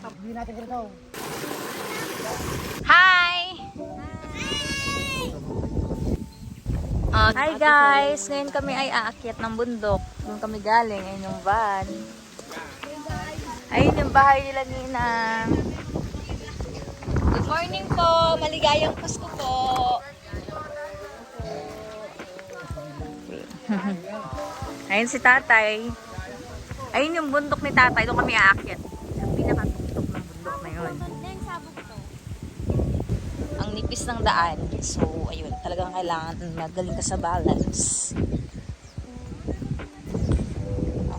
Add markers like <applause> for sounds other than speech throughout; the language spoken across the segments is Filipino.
Hindi natin ganito. Hi! Hi guys! Ngayon kami ay aakyat ng bundok. Doon kami galing. Ayun yung van. Ayun yung bahay nila Ninang. Good morning po! Maligayang Pasko po! <laughs> Ayun si tatay. Ayun yung bundok ni tatay. Doon kami aakyat. Nipis ng daan. So, ayun, talagang kailangan magaling ka sa balance.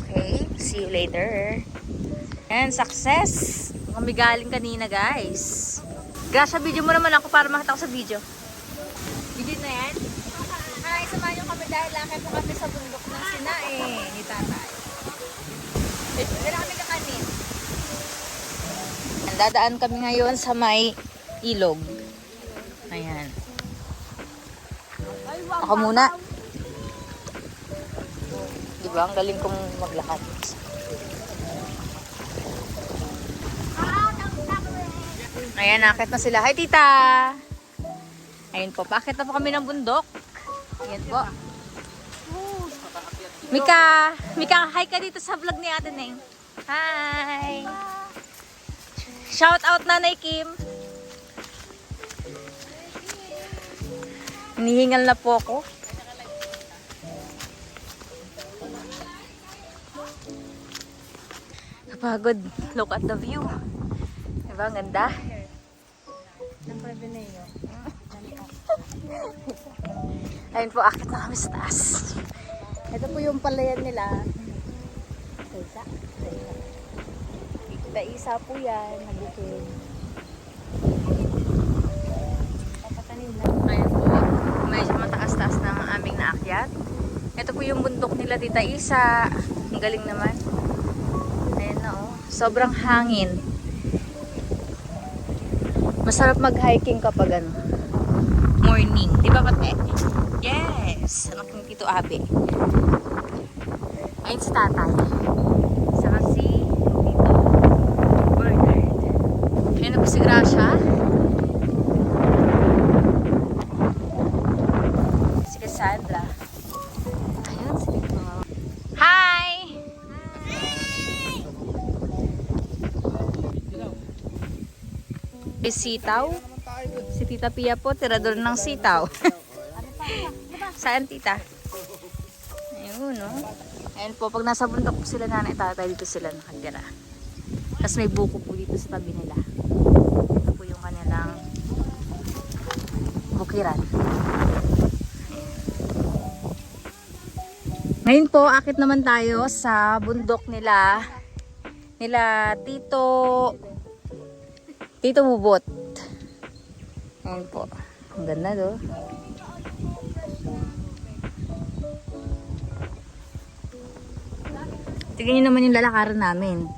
Okay, see you later. And success! Kami galing kanina, guys. Gasha, video mo naman ako para makita ko sa video. Video na yan? Hi, samahan niyo kami dahil lakay po kami sa bundok ng sinae ni tatay. Na kami kakanin. Dadaan kami ngayon sa may ilog. Ayan. Ako muna. Di ba? Ang galing kong maglakad. Ayan, nakit na sila. Hi, tita! Ayun po, paakit na po kami ng bundok. Ayan po. Mika! Mika, hi ka dito sa vlog ni Ate Neng. Hi! Shout out Nanay Kim. Hinihingal na po ako. Kapagod. Look at the view. Diba? Ang ganda. <laughs> Ayun po, akit na kami sa taas. Ito po yung palayan nila. Isa. Kita isa po yan. Nabukid. Ayan po. Medyo mataas-taas na ang aming naakyat. Ito po yung bundok nila Tita Isa. Ang galing naman. Ayan na oh. Sobrang hangin. Masarap mag-hiking kapag ano. Morning. Di ba pate? Yes. Ang aking tito Abe. Ayun si tatay. Saka si tito Bernard. Ayun na po si Gracia. Si Cassandra. Ayun, si Tito. Hi! Hi! Sitaw. Si Tita Pia po, tirador ng sitaw. <laughs> Saan, Tita? Ayun, no? Ayun po, pag nasa bundok po sila nanay tatay, dito sila nakatira. Tapos may buko po dito sa tabi nila. Ito po yung kanilang bukiran. Ngayon po, akit naman tayo sa bundok nila nila Tito Tito Bubot. Ngayon po. Ang ganda do. Tingnan nyo naman yung lalakaran namin.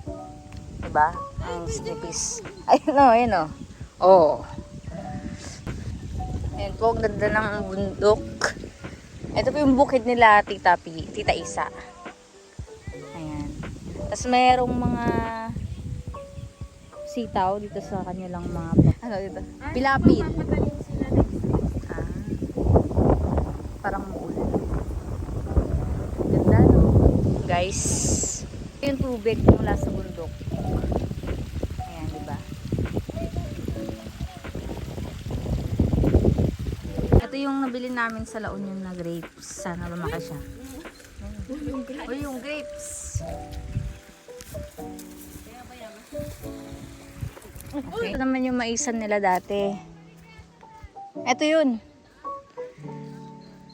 Diba? Ang snipis. Ayun o, ayun o. Oh. Ayan po, ang ganda ng bundok. Ito po yung bukid nila, Tita P, Tita Isa. Ayan. Tapos mayroong mga sitaw dito sa kanilang mga ano dito? Pilapit. Ah. Parang muulan. Ganda no? Guys, yung tubig mula sa bundok. Ayan, di ba? Ito yung nabili namin sa La Union na grapes. Sana lumaki siya. Uy, yung grapes. Okay. Ito naman yung maisan nila dati. Ito yun.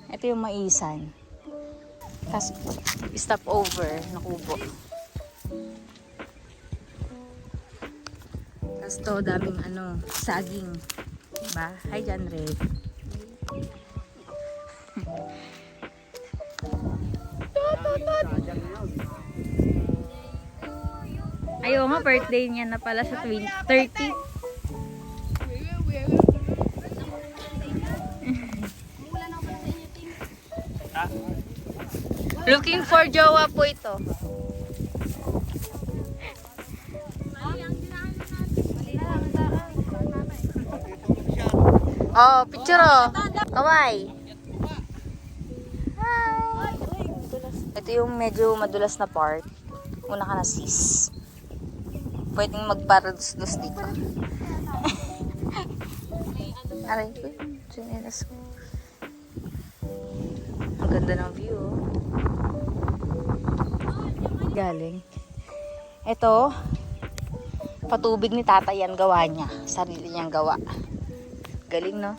Ito yung maisan. Tapos, stop over na kubo. Tapos to, daming ano, saging. Diba? Hi, John Ray. Ayaw nga, birthday niya na pala sa 20, 30. <laughs> Looking for jowa po ito. Oh, picture oh. Kaway. Hi. Ito yung medyo madulas na part. Una ka na sis. Pwedeng magparadus-dus dito. <laughs> Aray ko yun. Chinelas ko. Ang ganda ng view. oh. Galing. Ito, patubig ni tata yan gawa niya. Sarili niyang gawa. Galing, no?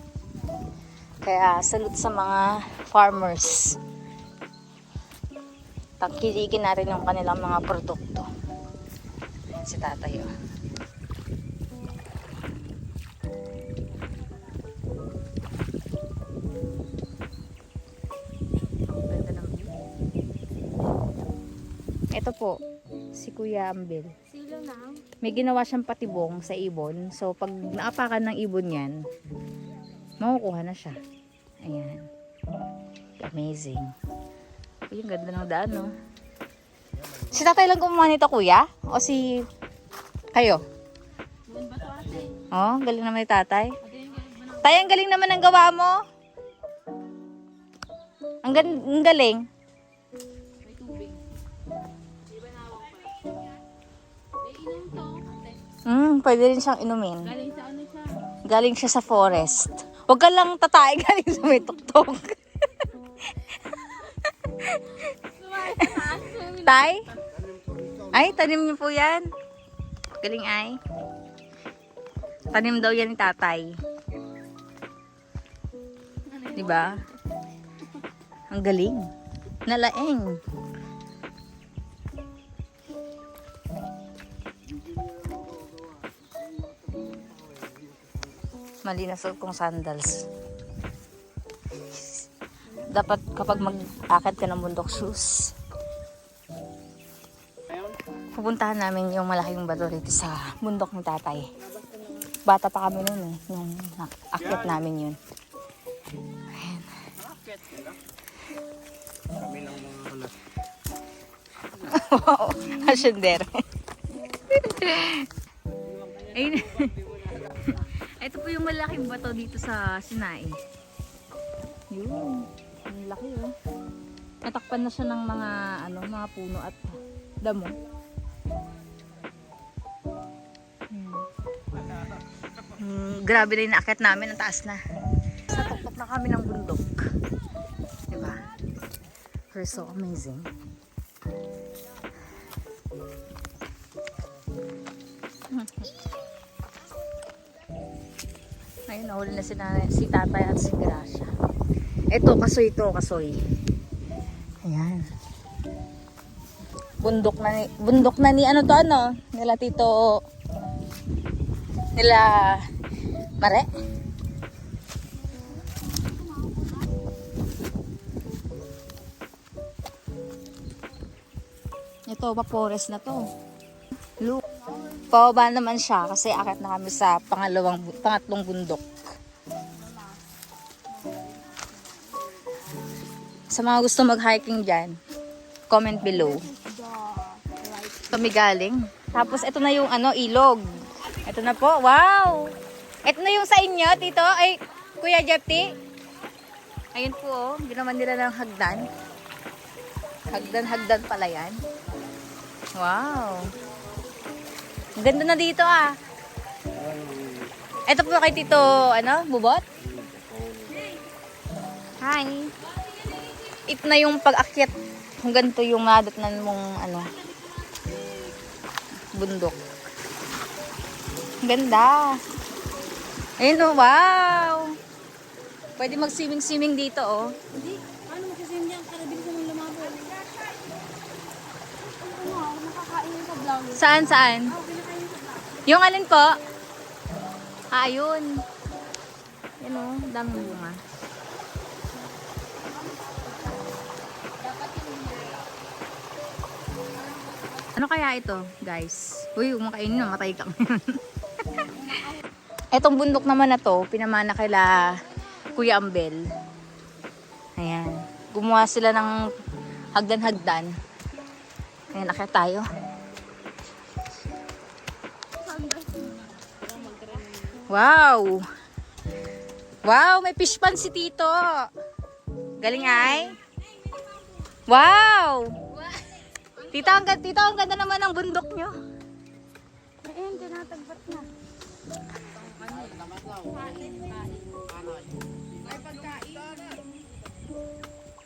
Kaya, salute sa mga farmers. Tangkilikin natin yung kanilang mga produkto. Si tatay, oh. Ito po, si Kuya Ambel. Silo na. May ginawa siyang patibong sa ibon. So, pag naapakan ng ibon yan, makukuha na siya. Ayan. Amazing. Uy, ang ganda ng daan, no? Si tatay lang gumawa nito, kuya? O si... Kayo? Oh, galing naman ni tatay. Tay, ang galing naman ng gawa mo. Ang, gan- ang galing. Mm, pwede rin siyang inumin. Galing sa ano siya? Galing siya sa forest. Huwag ka lang tatay <laughs> galing sa may tuktok. <laughs> Tay? Ay, tanim niyo po yan. Galing ay. Tanim daw yan ni tatay. Di ba? Ang galing. Nalaeng. Mali na suot kong sandals. Dapat kapag mag-akad ka ng bundok shoes, pupuntahan namin yung malaking bato dito sa bundok ni tatay. Bata pa kami noon eh, nung akyat namin yun. Ayan. Kami ng mga halas. wow, asyender. Ayun. <laughs> Ito po yung malaking bato dito sa Sinai. Yun. Ang laki oh. Natakpan na siya ng mga ano, mga puno at damo. Grabe na yung namin, ang taas na. Sa tuktok na kami ng bundok. Diba? We're so amazing. <laughs> Ayun, nahuli na si, nanay, si tatay at si Gracia. Ito, kasoy ito, kasoy. Ayan. Bundok na ni, bundok na ni, ano to, ano? Nila tito, nila, mare? Ito, pa-forest na to. Look. Pababa naman siya kasi akit na kami sa pangalawang, pangatlong bundok. Sa mga gusto mag-hiking dyan, comment below. Kami galing. Tapos ito na yung ano, ilog. Ito na po. Wow! Ito na yung sa inyo, tito. Ay, Kuya Jepti. Ayun po, oh. Ginawan nila ng hagdan. Hagdan-hagdan pala yan. Wow! Ang Ganda na dito ah. Ito po kay Tito, ano, bubot? Hi. Ito na yung pag-akyat. Kung ganito yung madatnan mong, ano, bundok. Ang Ganda. Ayun oh, wow. Pwede mag-swimming-swimming dito oh. Hindi. Paano magsisim yan? Karabili sa mga lumabo. Ano. Saan, saan? Vlog. Yung alin po? Ah, ayun. Yan o, daming bunga. Ano kaya ito, guys? Uy, umakain na, matay kang. <laughs> Etong bundok naman na to, pinamana kila Kuya Ambel. Ayan. Gumawa sila ng hagdan-hagdan. Ayan, nakita tayo. Wow! Wow, may fish pan si Tito. Galing ay. Wow! Tita, ang, tita, ang ganda naman ng bundok nyo. Ayun, tinatagbat na.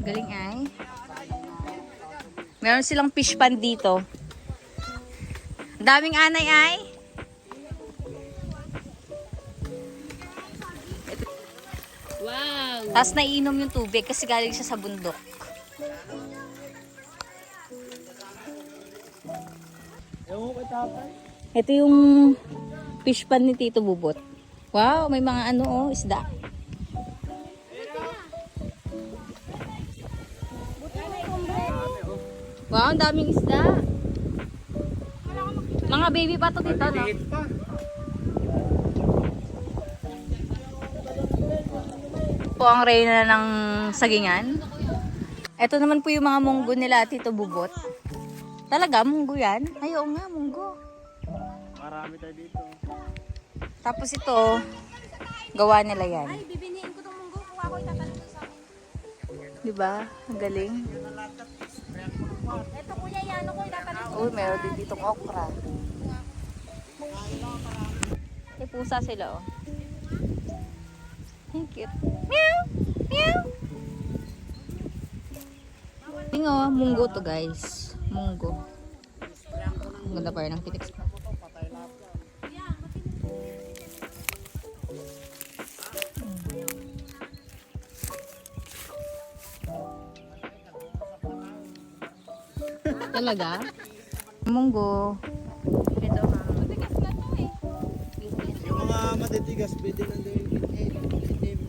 Galing ay. Meron silang fish pan dito. Daming anay ay. Wow! Tapos naiinom yung tubig kasi galing siya sa bundok. Ito yung fish pan ni Tito Bubot. Wow, may mga ano oh, isda. Wow, ang daming isda. Mga baby pa to dito, no? Po ang reyna ng sagingan. Ito naman po yung mga munggo nila Tito Bubot. Talaga, munggo yan? Ay, nga, munggo. Marami tayo dito. Tapos ito, gawa nila yan. Bibiniin ko itong munggo. Kuha ko itatanong ko sa akin. Di ba? Ang galing. Ito kuya, yan ako itatanong ko. Uy, meron din ditong okra. May pusa sila, oh. Ang cute. Meow! Meow! Tingnan, oh, munggo to, guys. Munggo. Ang ganda pa rin ng pitik. Talaga? Munggo. Ito, ma'am. Matigas na to eh. Yung mga matitigas, pwede yung itim.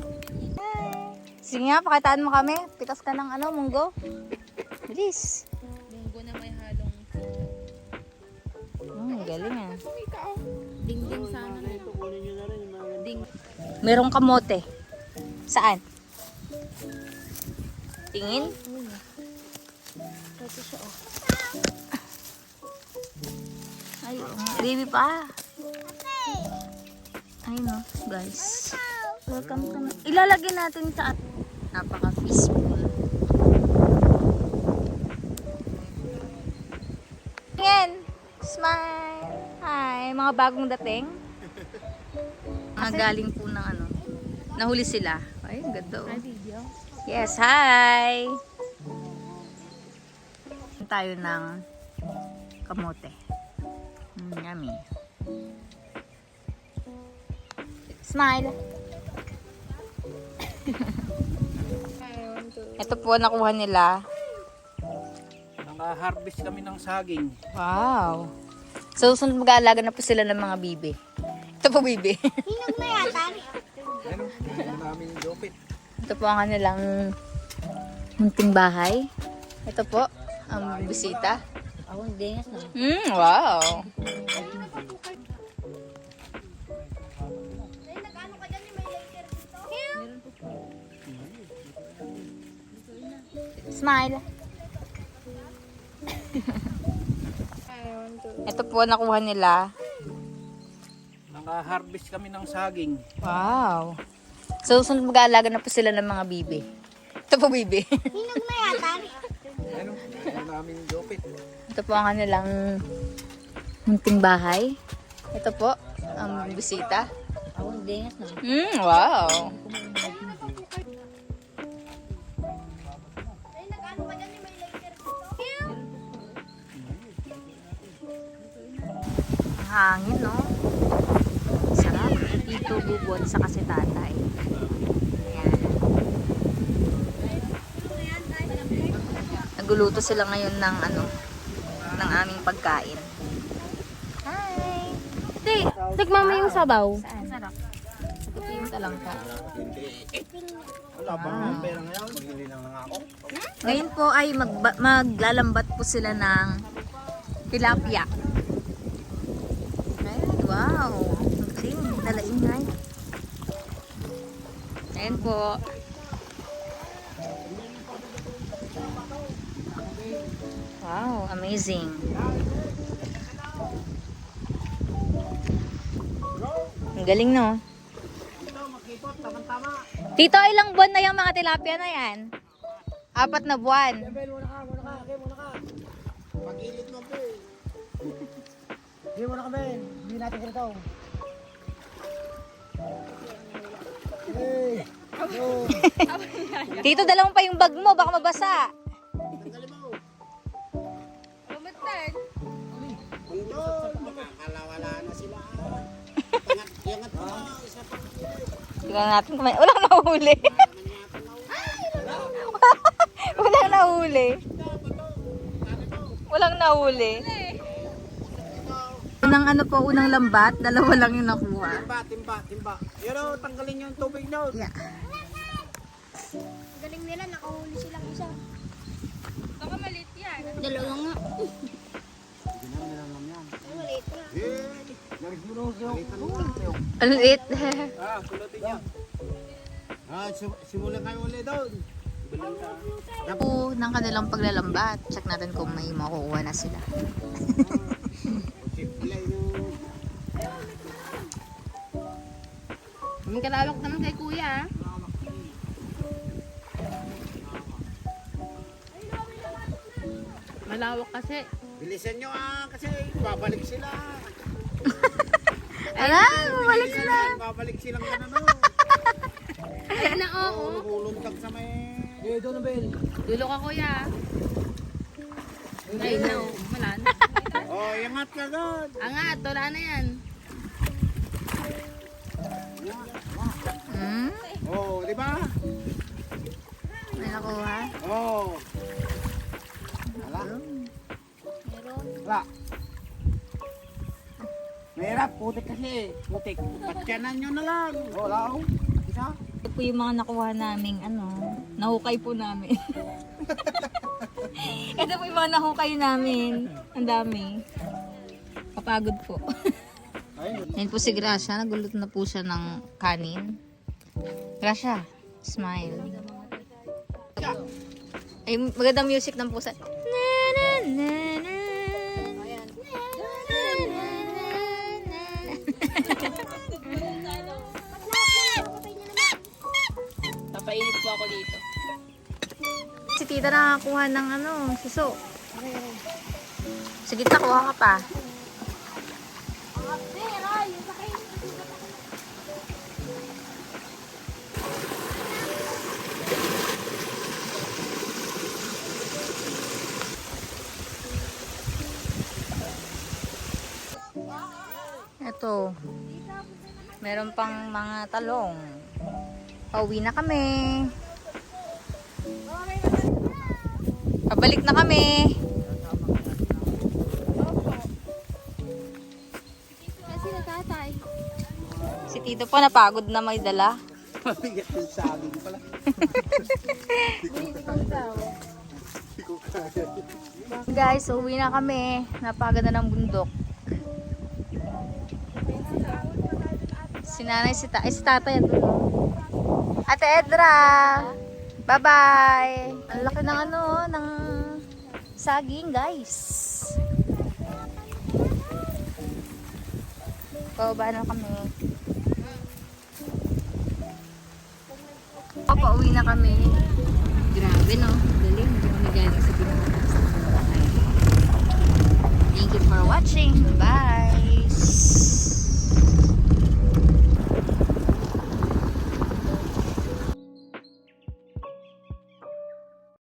Sige nga, pakitaan mo kami. Pitas ka ng ano, munggo. Bilis. Munggo na may halong Hmm, galing ah. ding-ding sana na. Ito, kunin nyo na rin yung mga Ding. Merong kamote. Saan? Tingin? Baby pa. Ay no, guys. Welcome to my... Ilalagay natin sa at... Napaka-peaceful. Tingin! Smile! Hi! Mga bagong dating. Mga <laughs> galing po ng ano. Nahuli sila. Ay, ang ganda oh. Yes, hi! Tayo ng kamote. Mm, yummy. Smile! <laughs> Ito po nakuha nila. Naka-harvest kami ng saging. Wow! So, sunod mag-aalaga na po sila ng mga bibi. Ito po bibi. Namin yung jopit. Ito po ang kanilang munting bahay. Ito po, ang bisita. Ako, hindi nga na. Mm, wow! Smile. <laughs> Ito po nakuha nila. Naka-harvest kami ng saging. Wow. So, sunod mag-aalaga na po sila ng mga bibi. Ito po bibi. Ano? Ang namin yung jopit. Ito po ang kanilang munting bahay. Ito po, ang bisita. Mm, wow. Ang hangin, no? Sarap. Dito bubot sa kasi tatay. Ayan. Nagluluto sila ngayon ng ano, pagkain. Hi! Hindi, tikman mo yung sabaw. Saan? Sarap. Ito yung talangka. Wala pa mga pera ngayon. Maghili lang nga ako. Ngayon po ay magba- maglalambat po sila ng tilapia. Ay, wow. Ang galing. Talaingay. Ayan po. Wow, amazing. Ang galing, no? Tito, ilang buwan na yung mga tilapia na yan? Apat na buwan. Pag-ilit mo po. Hindi muna ka, Ben. Hindi natin ganito. Hey! <laughs> Tito, dala mo pa yung bag mo. Baka mabasa. Doon, makakalawala na sila. Pangat, yangat mo. Isa pa. Tingnan natin kung may... Walang nahuli. Walang nahuli. Walang nahuli. Unang ano po, unang lambat. Dalawa lang yung nakuha. Timba, timba, timba. Yun o, tanggalin yung tubig doon. Yeah. Galing nila, nakahuli silang isa. Baka maliit yan. Dalawa nga. Ang liit. Ah, <laughs> sulutin niya. Ah, sim- simulan kayo ulit ka. po ng kanilang paglalambat. Check natin kung may makukuha na sila. <laughs> May kalawak naman kay kuya. ah. Malawak kasi. Bilisan nyo ah, kasi babalik sila. <laughs> Ala, bumalik sila. Babalik silang ganun <laughs> o. Ay na oo. Oo, naguluntag sa may... Eh, doon na Bel. Dulo ka kuya. Ay na oh. Wala na. <laughs> Oh, yangat ka doon. Angat, wala na yan. Hmm? Oh, di ba? May nakuha? Oh. Wala. Wala. Mahirap, putik kasi. Putik. Patyanan nyo na lang. Wala oh. Isa. Ito po yung mga nakuha naming ano, nahukay po namin. <laughs> Ito po yung mga nahukay namin. Ang dami. Kapagod po. Ayun. Yan po si Gracia. Nagulot na po siya ng kanin. Gracia, smile. Ay, magandang music ng pusa. Na, na, na, na. Papainit po ako dito. Si tita nakakuha ng ano, suso. Sige, kuha ka pa. Ito. Meron pang mga talong. Pauwi na kami. Pabalik na kami. Kasi natatay. Si Tito po napagod na may dala. Mabigat yung saging pala. Guys, uwi na kami. Napagod na ng bundok. Si nanay, si, ta eh, si tatay. Ate Edra! Bye-bye! Ang laki ng ano, ng saging, guys. Pababa na kami. O, pauwi na kami. Grabe, no? Galing. Hindi kami galing sa Pilipinas. Thank you for watching. Bye!